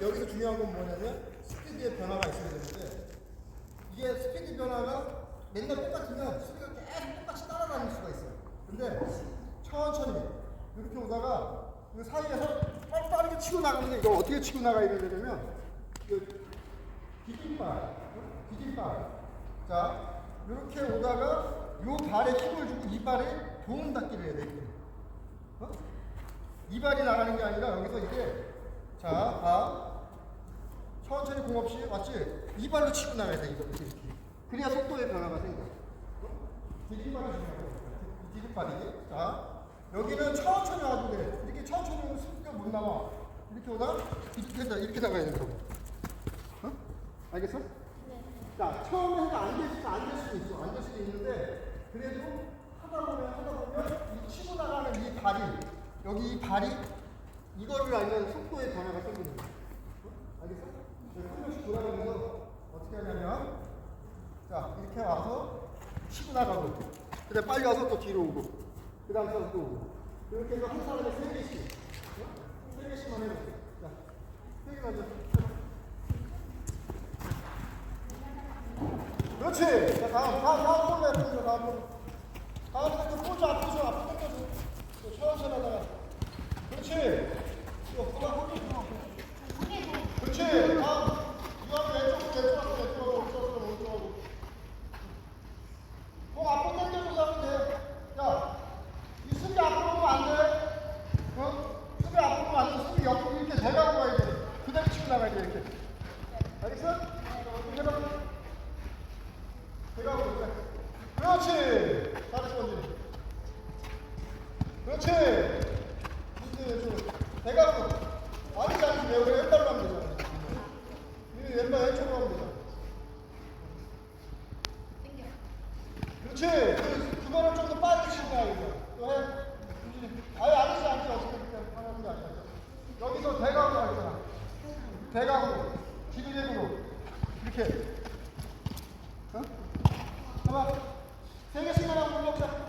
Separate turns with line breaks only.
여기서 중요한 건 뭐냐면 스피드의 변화가 있어야 되는데 이게 스피드 변화가 맨날 똑같으면 스피드가 계속 똑같이 따라다닐 수가 있어요. 근데 천천히 이렇게 오다가 그 사이에서 빠르게 치고 나가는데 이거 어떻게 치고 나가야 되냐면 그 디딤발, 디딤발. 자, 이렇게 오다가 이 발에 힘을 주고 이 발에 도움 닫기를 해야 돼. 어? 이 발이 나가는 게 아니라 여기서 이게 자, 아, 천천히 공 없이 맞지? 이 발로 치고 나가야 돼. 이거 이렇게. 이렇게. 그래야 속도의 변화가 생겨. 디딤발이 중요해요. 디딤발이. 자, 여기는 천천히 와도 돼. 이렇게 천천히 오면 속도가 못 나와. 이렇게 오다 이렇게 나 이렇게 나가야 된다고. 어? 알겠어? 자, 처음에 해가 안될 수도 안될 수도 있어. 안 될 수도 있는데 그래도 하다 보면 하다 보면 이 치고 나가는 이 발이 여기 이 발이 이거를 알면 속도의 변화가 생기는 거야. 어? 알겠어? 그래서 한 명씩 돌아가면서 어떻게 하냐면 자 이렇게 와서 치고 나가고 그다음 빨리 와서 또 뒤로 오고 그 다음 또 오고. 이렇게 해서 한 사람에 세 개씩 어? 세 개씩만 해볼게 자세 개만 줘 그렇지. 자 다음 다음 다음 볼래 보자 다음 볼 다음 볼때 보자 앞으로 앞으로 당겨줘 또 천천히 하다가. 그렇지. 또 그만 볼게 그렇지 다음 이거 왼쪽으로 왼쪽으로 왼쪽으로 오른쪽으로 오른쪽으로 공 앞으로 당겨줘서 하면 돼. 야, 이 수비 앞으로 오면 안 돼. 어? 수비 앞으로 오면 안 돼. 수비 옆으로 이렇게 대가고 가야 돼. 그대로 치고 나가야 돼, 이렇게. 알겠어? 어떻게 해봐. 대가고 그래. 그렇지. 잘했어, 언니. 그렇지. 이제 좀 대가고. 아니지, 아니지. 왜 그래? 왼발로 하면 되잖아. 이 왼발 왼쪽으로 하면 되잖아. 그렇지. 그, 그거를 좀 더 빨리 치고 가야겠다. 유진이. 아예 아니지, 아니지. 어떻게 그렇게 하는 게 아니야. 여기서 대각으로 가잖아. 대각으로. 기둥으로. 이렇게. 어? 봐봐. 세 개씩만 하고 올려보